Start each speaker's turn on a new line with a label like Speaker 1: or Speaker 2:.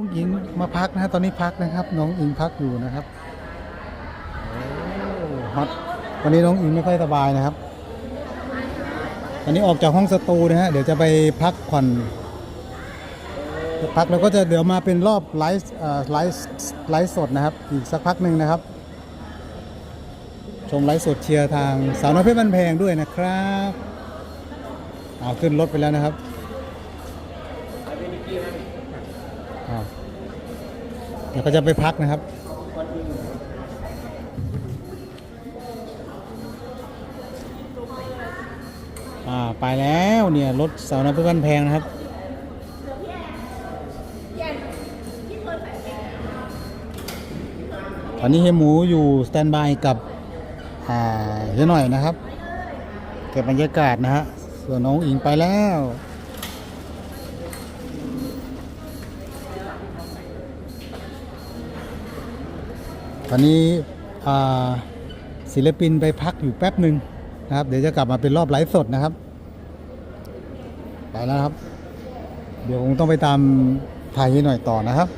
Speaker 1: น้องอิงมาพักนะฮะตอนนี้พักนะครับ น้องอิงพักอยู่นะครับฮอตวันนี้น้องอิงไม่ค่อยสบายนะครับ ตอนนี้ออกจากห้องสตูนะฮะเดี๋ยวจะไปพักผ่อนพักแล้วก็จะเดี๋ยวมาเป็นรอบไลฟ์ไลฟ์ไลฟ์สดนะครับ อีกสักพักหนึ่งนะครับ ชมไลฟ์สดเชียร์ทางสาวน้อยเพชรบันแพงด้วยนะครับเอาขึ้นรถไปแล้วนะครับ อ้าวเดี๋ยวก็จะไปพักนะครับ อ่า ไปแล้วเนี่ยรถสาวน้อยเพชรบันแพงนะครับตอนนี้เฮหมูอยู่สแตนบายกับอ่าเฮียหน่อยนะครับ เก็บบรรยากาศนะฮะ ส่วนน้องอิงไปแล้ว ตอนนี้ศิลปินไปพักอยู่แป๊บหนึ่งนะครับ เดี๋ยวจะกลับมาเป็นรอบไลฟ์สดนะครับ ไปแล้วครับ เดี๋ยวคงต้องไปตามถ่ายให้หน่อยต่อนะครับ